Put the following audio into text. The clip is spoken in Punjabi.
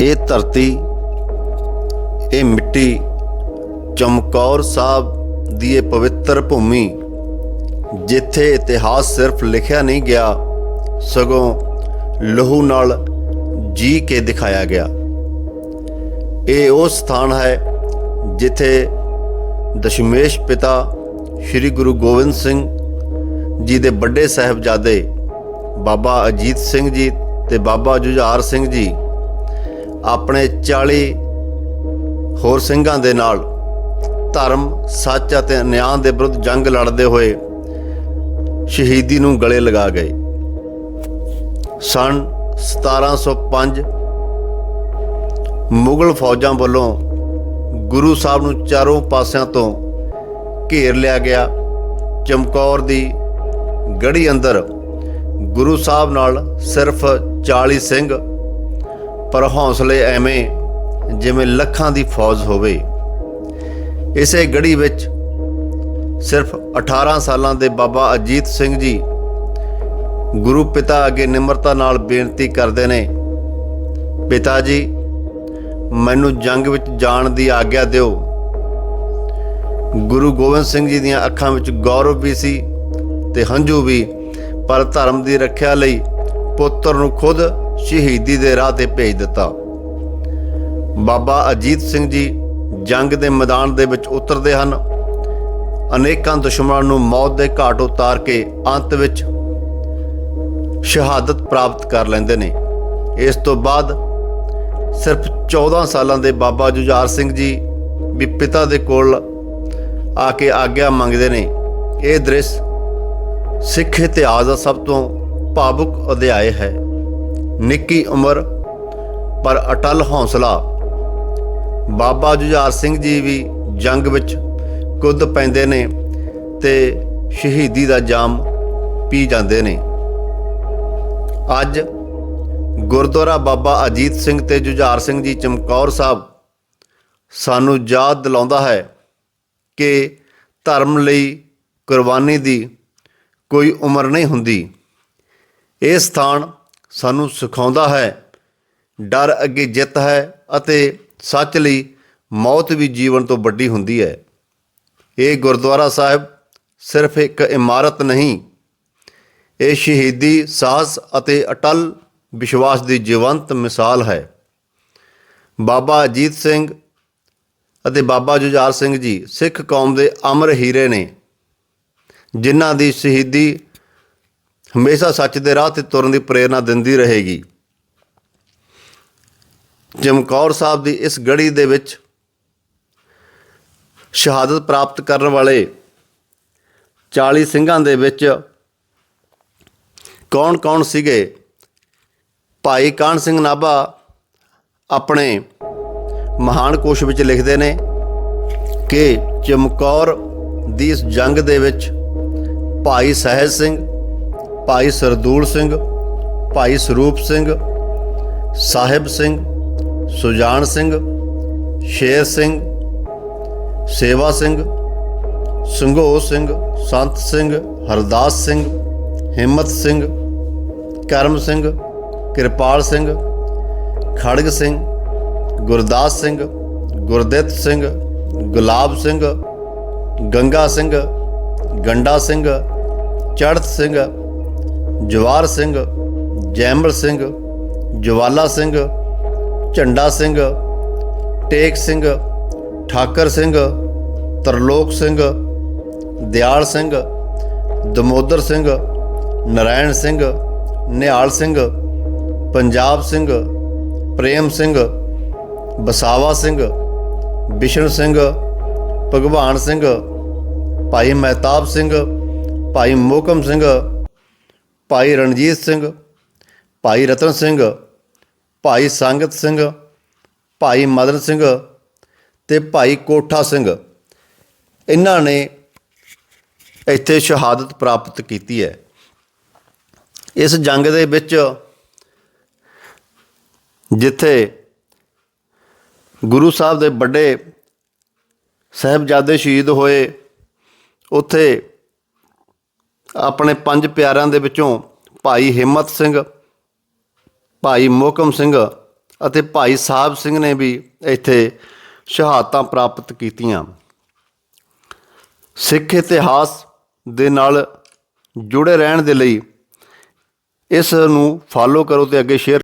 ਇਹ ਧਰਤੀ, ਇਹ ਮਿੱਟੀ ਚਮਕੌਰ ਸਾਹਿਬ ਦੀ ਇਹ ਪਵਿੱਤਰ ਭੂਮੀ, ਜਿੱਥੇ ਇਤਿਹਾਸ ਸਿਰਫ ਲਿਖਿਆ ਨਹੀਂ ਗਿਆ, ਸਗੋਂ ਲਹੂ ਨਾਲ ਜੀ ਕੇ ਦਿਖਾਇਆ ਗਿਆ। ਇਹ ਉਹ ਸਥਾਨ ਹੈ ਜਿੱਥੇ ਦਸ਼ਮੇਸ਼ ਪਿਤਾ ਸ੍ਰੀ ਗੁਰੂ ਗੋਬਿੰਦ ਸਿੰਘ ਜੀ ਦੇ ਵੱਡੇ ਸਾਹਿਬਜ਼ਾਦੇ ਬਾਬਾ ਅਜੀਤ ਸਿੰਘ ਜੀ ਤੇ ਬਾਬਾ ਜੁਝਾਰ ਸਿੰਘ ਜੀ ਆਪਣੇ 40 ਹੋਰ ਸਿੰਘਾਂ ਦੇ ਨਾਲ ਧਰਮ, ਸੱਚ ਅਤੇ ਨਿਆਂ ਦੇ ਵਿਰੁੱਧ ਜੰਗ ਲੜਦੇ ਹੋਏ ਸ਼ਹੀਦੀ ਨੂੰ ਗਲੇ ਲਗਾ ਗਏ। ਸਨ 1705 ਮੁਗਲ ਫੌਜਾਂ ਵੱਲੋਂ ਗੁਰੂ ਸਾਹਿਬ ਨੂੰ ਚਾਰੋਂ ਪਾਸਿਆਂ ਤੋਂ ਘੇਰ ਲਿਆ ਗਿਆ। ਚਮਕੌਰ ਦੀ ਗੜੀ ਅੰਦਰ ਗੁਰੂ ਸਾਹਿਬ ਨਾਲ ਸਿਰਫ 40 ਸਿੰਘ ਪਰ ਹੌਸਲੇ ਐਵੇਂ ਜਿਵੇਂ ਲੱਖਾਂ ਦੀ ਫੌਜ ਹੋਵੇ। ਇਸੇ ਗੜੀ ਵਿੱਚ ਸਿਰਫ 18 ਸਾਲਾਂ ਦੇ ਬਾਬਾ ਅਜੀਤ ਸਿੰਘ ਜੀ ਗੁਰੂ ਪਿਤਾ ਅੱਗੇ ਨਿਮਰਤਾ ਨਾਲ ਬੇਨਤੀ ਕਰਦੇ ਨੇ, ਪਿਤਾ ਜੀ, ਮੈਨੂੰ ਜੰਗ ਵਿੱਚ ਜਾਣ ਦੀ ਆਗਿਆ ਦਿਓ। ਗੁਰੂ ਗੋਬਿੰਦ ਸਿੰਘ ਜੀ ਦੀਆਂ ਅੱਖਾਂ ਵਿੱਚ ਗੌਰਵ ਵੀ ਸੀ ਤੇ ਹੰਝੂ ਵੀ, ਪਰ ਧਰਮ ਦੀ ਰੱਖਿਆ ਲਈ ਪੁੱਤਰ ਨੂੰ ਖੁਦ ਸ਼ਹੀਦੀ ਦੇ ਰਾਹ ਤੇ ਭੇਜ ਦਿੱਤਾ। ਬਾਬਾ ਅਜੀਤ ਸਿੰਘ ਜੀ ਜੰਗ ਦੇ ਮੈਦਾਨ ਦੇ ਵਿੱਚ ਉਤਰਦੇ ਹਨ। ਅਨੇਕਾਂ ਦੁਸ਼ਮਣਾਂ ਨੂੰ ਮੌਤ ਦੇ ਘਾਟ ਉਤਾਰ ਕੇ ਅੰਤ ਵਿੱਚ ਸ਼ਹਾਦਤ ਪ੍ਰਾਪਤ ਕਰ ਲੈਂਦੇ ਨੇ। ਇਸ ਤੋਂ ਬਾਅਦ ਸਿਰਫ 14 ਸਾਲਾਂ ਦੇ ਬਾਬਾ ਜੁਝਾਰ ਸਿੰਘ ਜੀ ਵੀ ਪਿਤਾ ਦੇ ਕੋਲ ਆ ਕੇ ਆਗਿਆ ਮੰਗਦੇ ਨੇ। ਇਹ ਦ੍ਰਿਸ਼ ਸਿੱਖ ਇਤਿਹਾਸ ਦਾ ਸਭ ਤੋਂ ਭਾਵੁਕ ਅਧਿਆਇ ਹੈ। ਨਿੱਕੀ ਉਮਰ, ਪਰ ਅਟਲ ਹੌਸਲਾ। ਬਾਬਾ ਜੁਝਾਰ ਸਿੰਘ ਜੀ ਵੀ ਜੰਗ ਵਿੱਚ ਕੁੱਦ ਪੈਂਦੇ ਨੇ ਤੇ ਸ਼ਹੀਦੀ ਦਾ ਜਾਮ ਪੀ ਜਾਂਦੇ ਨੇ। ਅੱਜ ਗੁਰਦੁਆਰਾ ਬਾਬਾ ਅਜੀਤ ਸਿੰਘ ਤੇ ਜੁਝਾਰ ਸਿੰਘ ਜੀ ਚਮਕੌਰ ਸਾਹਿਬ ਸਾਨੂੰ ਯਾਦ ਦਿਲਾਉਂਦਾ ਹੈ ਕਿ ਧਰਮ ਲਈ ਕੁਰਬਾਨੀ ਦੀ ਕੋਈ ਉਮਰ ਨਹੀਂ ਹੁੰਦੀ। ਇਹ ਸਥਾਨ ਸਾਨੂੰ ਸਿਖਾਉਂਦਾ ਹੈ। ਡਰ ਅੱਗੇ ਜਿੱਤ ਹੈ ਅਤੇ ਸੱਚ ਲਈ ਮੌਤ ਵੀ ਜੀਵਨ ਤੋਂ ਵੱਡੀ ਹੁੰਦੀ ਹੈ। ਇਹ ਗੁਰਦੁਆਰਾ ਸਾਹਿਬ ਸਿਰਫ ਇੱਕ ਇਮਾਰਤ ਨਹੀਂ, ਇਹ ਸ਼ਹੀਦੀ ਸਾਹਸ ਅਤੇ ਅਟਲ ਵਿਸ਼ਵਾਸ ਦੀ ਜੀਵੰਤ ਮਿਸਾਲ ਹੈ। ਬਾਬਾ ਅਜੀਤ ਸਿੰਘ ਅਤੇ ਬਾਬਾ ਜੁਝਾਰ ਸਿੰਘ ਜੀ ਸਿੱਖ ਕੌਮ ਦੇ ਅਮਰ ਹੀਰੇ ਨੇ, ਜਿਨ੍ਹਾਂ ਦੀ ਸ਼ਹੀਦੀ ਹਮੇਸ਼ਾ ਸੱਚ ਦੇ ਰਾਹ ਤੇ ਤੁਰਨ ਦੀ ਪ੍ਰੇਰਣਾ ਦਿੰਦੀ ਰਹੇਗੀ। ਚਮਕੌਰ ਸਾਹਿਬ ਦੀ ਇਸ ਗੜੀ ਦੇ ਵਿੱਚ ਸ਼ਹਾਦਤ ਪ੍ਰਾਪਤ ਕਰਨ ਵਾਲੇ 40 ਸਿੰਘਾਂ ਦੇ ਵਿੱਚ ਕੌਣ-ਕੌਣ ਸੀਗੇ? ਭਾਈ ਕਾਨ ਸਿੰਘ ਨਾਭਾ ਆਪਣੇ ਮਹਾਨ ਕੋਸ਼ ਵਿੱਚ ਲਿਖਦੇ ਨੇ ਕਿ ਚਮਕੌਰ ਦੀ ਇਸ ਜੰਗ ਦੇ ਵਿੱਚ ਭਾਈ ਸਹਿਜ ਸਿੰਘ ਭਾਈ ਸਰਦੂਲ ਸਿੰਘ, ਭਾਈ ਸਰੂਪ ਸਿੰਘ, ਸਾਹਿਬ ਸਿੰਘ, ਸੁਜਾਨ ਸਿੰਘ, ਸ਼ੇਰ ਸਿੰਘ, ਸੇਵਾ ਸਿੰਘ ਸੰਘੋ ਸਿੰਘ, ਸੰਤ ਸਿੰਘ, ਹਰਦਾਸ ਸਿੰਘ, ਹਿੰਮਤ ਸਿੰਘ, ਕਰਮ ਸਿੰਘ, ਕਿਰਪਾਲ ਸਿੰਘ, ਖੜਗ ਸਿੰਘ, ਗੁਰਦਾਸ ਸਿੰਘ, ਗੁਰਦਿੱਤ ਸਿੰਘ, ਗੁਲਾਬ ਸਿੰਘ, ਗੰਗਾ ਸਿੰਘ, ਗੰਡਾ ਸਿੰਘ ਚੜਤ ਸਿੰਘ ਜਵਾਰ ਸਿੰਘ, ਜੈਮਲ ਸਿੰਘ, ਜਵਾਲਾ ਸਿੰਘ, ਝੰਡਾ ਸਿੰਘ, ਟੇਕ ਸਿੰਘ, ਠਾਕਰ ਸਿੰਘ, ਤਰਲੋਕ ਸਿੰਘ, ਦਿਆਲ ਸਿੰਘ, ਦਮੋਦਰ ਸਿੰਘ ਨਰਾਇਣ ਸਿੰਘ, ਨਿਹਾਲ ਸਿੰਘ, ਪੰਜਾਬ ਸਿੰਘ, ਪ੍ਰੇਮ ਸਿੰਘ, ਬਸਾਵਾ ਸਿੰਘ, ਬਿਸ਼ਨ ਸਿੰਘ, ਭਗਵਾਨ ਸਿੰਘ, ਭਾਈ ਮਹਿਤਾਬ ਸਿੰਘ, ਭਾਈ ਮੋਕਮ ਸਿੰਘ ਭਾਈ ਰਣਜੀਤ ਸਿੰਘ, ਭਾਈ ਰਤਨ ਸਿੰਘ, ਭਾਈ ਸੰਗਤ ਸਿੰਘ, ਭਾਈ ਮਦਨ ਸਿੰਘ ਤੇ ਭਾਈ ਕੋਠਾ ਸਿੰਘ। ਇਹਨਾਂ ਨੇ ਇੱਥੇ ਸ਼ਹਾਦਤ ਪ੍ਰਾਪਤ ਕੀਤੀ ਹੈ। ਇਸ ਜੰਗ ਦੇ ਵਿੱਚ ਜਿੱਥੇ ਗੁਰੂ ਸਾਹਿਬ ਦੇ ਵੱਡੇ ਸਾਹਿਬਜ਼ਾਦੇ ਸ਼ਹੀਦ ਹੋਏ, ਉੱਥੇ ਆਪਣੇ ਪੰਜ ਪਿਆਰਿਆਂ ਦੇ ਵਿੱਚੋਂ ਭਾਈ ਹਿੰਮਤ ਸਿੰਘ, ਭਾਈ ਮੋਕਮ ਸਿੰਘ ਅਤੇ ਭਾਈ ਸਾਹਿਬ ਸਿੰਘ ਨੇ ਵੀ ਇੱਥੇ ਸ਼ਹਾਦਤਾਂ ਪ੍ਰਾਪਤ ਕੀਤੀਆਂ। ਸਿੱਖ ਇਤਿਹਾਸ ਦੇ ਨਾਲ ਜੁੜੇ ਰਹਿਣ ਦੇ ਲਈ ਇਸ ਨੂੰ ਫਾਲੋ ਕਰੋ ਤੇ ਅੱਗੇ ਸ਼ੇਅਰ